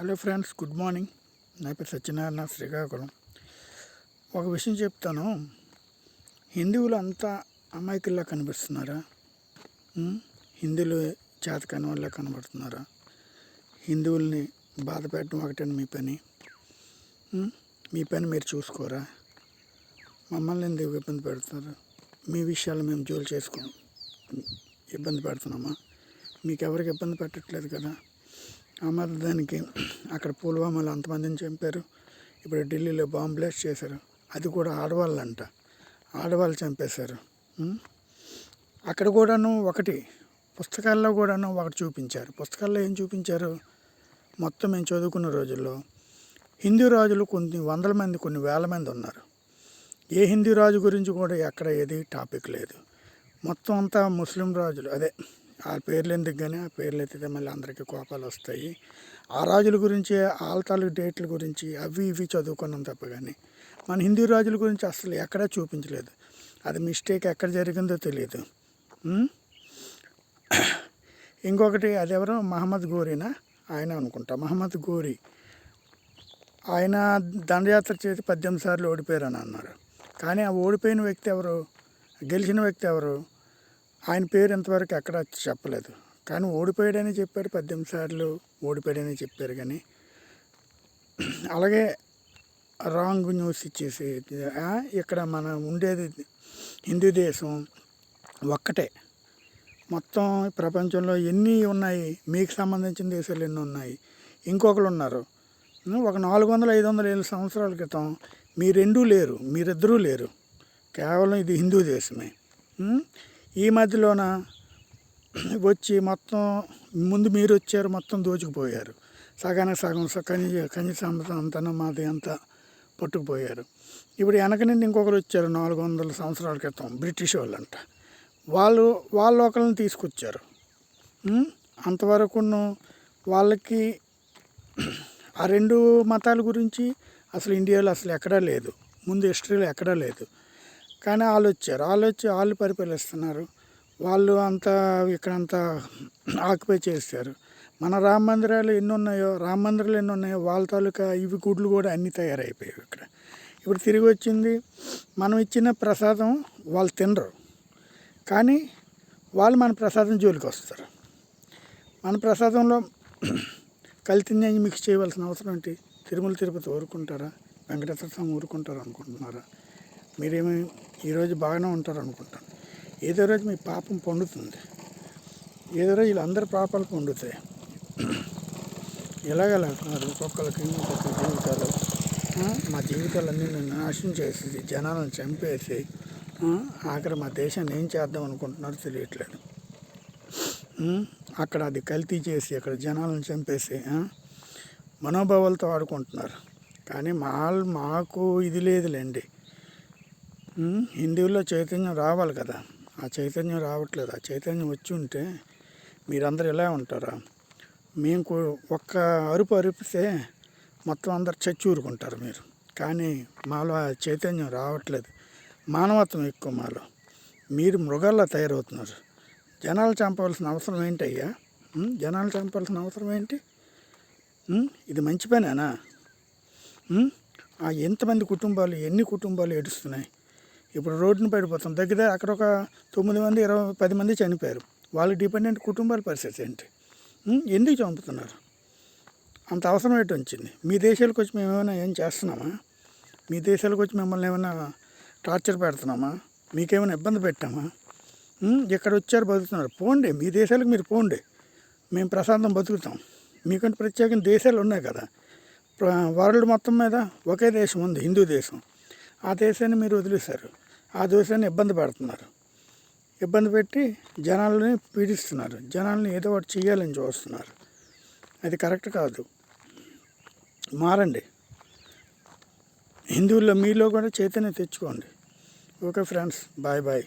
Hello friends good morning. నా పేరు సత్యనారాయణ శ్రీకాకుళం. ఒక విషయం చెప్తాను. హిందువులు అంతా అమాయకుల్లా కనిపిస్తున్నారా? హిందువులు చేతకాని వాళ్ళ కనబడుతున్నారా? హిందువుల్ని బాధ పెట్టడం ఒకటండి మీ పని? మీ పని మీరు చూసుకోరా? మమ్మల్ని ఎందుకు ఇబ్బంది పెడుతున్నారు? మీ విషయాలు మేము జోలు చేసుకోం ఇబ్బంది పెడుతున్నామా? మీకు ఎవరికి ఇబ్బంది పెట్టట్లేదు కదా? ఆ మాత్రం దానికి అక్కడ పుల్వామాలో అంతమందిని చంపారు. ఇప్పుడు ఢిల్లీలో బాంబ్ బ్లాస్ట్ చేశారు. అది కూడా ఆడవాళ్ళంట. ఆడవాళ్ళు చంపేశారు. అక్కడ కూడాను ఒకటి పుస్తకాల్లో కూడాను ఒకటి చూపించారు. పుస్తకాల్లో ఏం చూపించారు? మొత్తం మేము చదువుకున్న రోజుల్లో హిందూ రాజులు కొన్ని వందల మంది కొన్ని వేల మంది ఉన్నారు. ఏ హిందూ రాజు గురించి కూడా ఎక్కడ ఏది టాపిక్ లేదు. మొత్తం అంతా ముస్లిం రాజులు. అదే ఆ పేర్లు ఎందుకు కానీ ఆ పేర్లు ఎత్తితే మళ్ళీ అందరికీ కోపాలు వస్తాయి ఆ రాజుల గురించి వాళ్ళ తాలూకు డేట్ల గురించి అవి ఇవి చదువుకున్నాం తప్ప కానీ మన హిందూ రాజుల గురించి అసలు ఎక్కడా చూపించలేదు. అది మిస్టేక్ ఎక్కడ జరిగిందో తెలియదు ఇంకొకటి అది ఎవరో మహమ్మద్ గోరీనా? ఆయన అనుకుంటా. Muhammad Ghori. ఆయన దండయాత్ర చేసి పద్దెనిమిది సార్లు ఓడిపోయారని అన్నారు. కానీ ఆ ఓడిపోయిన వ్యక్తి ఎవరు? గెలిచిన వ్యక్తి ఎవరు? ఆయన పేరు ఇంతవరకు ఎక్కడ చెప్పలేదు. కానీ ఓడిపోయాడని చెప్పారు పద్దెనిమిది సార్లు ఓడిపోయాడని చెప్పారు కానీ. అలాగే రాంగ్ న్యూస్ ఇచ్చేసి ఇక్కడ మనం ఉండేది హిందూ దేశం ఒక్కటే. మొత్తం ప్రపంచంలో ఎన్ని ఉన్నాయి మీకు సంబంధించిన దేశాలు ఎన్ని ఉన్నాయి ఇంకొకరు ఉన్నారు. ఒక నాలుగు వందల ఐదు వందల ఏళ్ళ సంవత్సరాల క్రితం మీ రెండూ లేరు మీరిద్దరూ లేరు. కేవలం ఇది హిందూ దేశమే. ఈ మధ్యలోన వచ్చి మొత్తం ముందు మీరు వచ్చారు మొత్తం దోచుకుపోయారు. సగానికి సగం స- ఖనిజ ఖనిజ అంతా మాది అంతా పట్టుకుపోయారు. ఇప్పుడు వెనక నుండి ఇంకొకరు వచ్చారు నాలుగు వందల సంవత్సరాల క్రితం బ్రిటిష్ వాళ్ళంట. వాళ్ళు వాళ్ళు ఒకరిని తీసుకొచ్చారు. ఉం? అంతవరకును వాళ్ళకి ఆ రెండు మతాల గురించి అసలు ఇండియాలో అసలు ఎక్కడా లేదు. ముందు హిస్టరీలో ఎక్కడా లేదు. కానీ వాళ్ళు వచ్చారు వాళ్ళు వచ్చి వాళ్ళు పరిపాలిస్తున్నారు. వాళ్ళు అంతా ఇక్కడంతా ఆక్యుపై చేశారు. మన రామ మందిరాలు ఎన్ని ఉన్నాయో రామ మందిరాలు ఎన్ని ఉన్నాయో వాళ్ళ తాలూకా ఇవి గుడ్లు కూడా అన్నీ తయారైపోయాయి ఇక్కడ. ఇప్పుడు తిరిగి వచ్చింది మనం ఇచ్చిన ప్రసాదం వాళ్ళు తినరు. కానీ వాళ్ళు మన ప్రసాదం జోలికి వస్తారు. మన ప్రసాదంలో కల్తీ మిక్స్ చేయవలసిన అవసరం ఏంటి? తిరుమల తిరుపతి ఊరుకుంటారా? వెంకటేశ్వర స్వామి ఊరుకుంటారు అనుకుంటున్నారా? మీరేమి ఈరోజు బాగానే ఉంటారు అనుకుంటాను ఏదో రోజు మీ పాపం పండుతుంది. ఏదో రోజు వీళ్ళందరి పాపాలు పండుతాయి. ఎలాగలాడుతున్నారు ఒక్కొక్కరికి ఒక్కొక్క జీవితాలు. మా జీవితాలన్నీ నేను నాశనం చేసేసి జనాలను చంపేసి ఆఖరి మా దేశాన్ని ఏం చేద్దాం అనుకుంటున్నారో తెలియట్లేదు. అక్కడ అది కల్తీ చేసి అక్కడ జనాలను చంపేసి మనోభావాలతో ఆడుకుంటున్నారు. కానీ మా మాకు ఇది లేదులేండి. హిందువుల్లో చైతన్యం రావాలి కదా. ఆ చైతన్యం రావట్లేదు. ఆ చైతన్యం వచ్చి ఉంటే మీరందరూ ఇలా ఉంటారా? మేము ఒక్క అరుపు అరిపితే మొత్తం అందరు చచ్చి ఊరుకుంటారు మీరు. కానీ మాలో ఆ చైతన్యం రావట్లేదు. మానవత్వం ఎక్కువ మాలో. మీరు మృగాల్లా తయారవుతున్నారు. జనాలు చంపవలసిన అవసరం ఏంటయ్యా? అయ్యా జనాలు చంపవలసిన అవసరం ఏంటి? ఇది మంచి పనేనా? ఆ ఎంతమంది కుటుంబాలు ఎన్ని కుటుంబాలు ఏడుస్తున్నాయి? ఇప్పుడు రోడ్డున పడిపోతాం. దగ్గర అక్కడ ఒక తొమ్మిది మంది ఇరవై పది మంది చనిపోయారు. వాళ్ళు డిపెండెంట్ కుటుంబాల పరిస్థితి ఏంటి? ఎందుకు చంపుతున్నారు? అంత అవసరం ఏంటి వచ్చింది? మీ దేశాలకు వచ్చి మేము ఏమైనా ఏం చేస్తున్నామా? మీ దేశాలకు వచ్చి మిమ్మల్ని ఏమైనా టార్చర్ పెడుతున్నామా? మీకేమైనా ఇబ్బంది పెట్టామా? ఇక్కడ వచ్చారు బతుకుతున్నారు. పోండి మీ దేశాలకు మీరు పోండి. మేము ప్రశాంతం బతుకుతాం. మీకంటే ప్రత్యేకంగా దేశాలు ఉన్నాయి కదా. వరల్డ్ మొత్తం మీద ఒకే దేశం ఉంది హిందూ దేశం. ఆ దేశాన్ని మీరు వదిలేశారు. ఆ దోషాన్ని ఇబ్బంది పెడుతున్నారు. ఇబ్బంది పెట్టి జనాలని పీడిస్తున్నారు. జనాల్ని ఏదో ఒకటి చేయాలని చూస్తున్నారు. అది కరెక్ట్ కాదు. మారండి. హిందువుల్లో మీలో కూడా చైతన్యం తెచ్చుకోండి. Okay friends. Bye bye.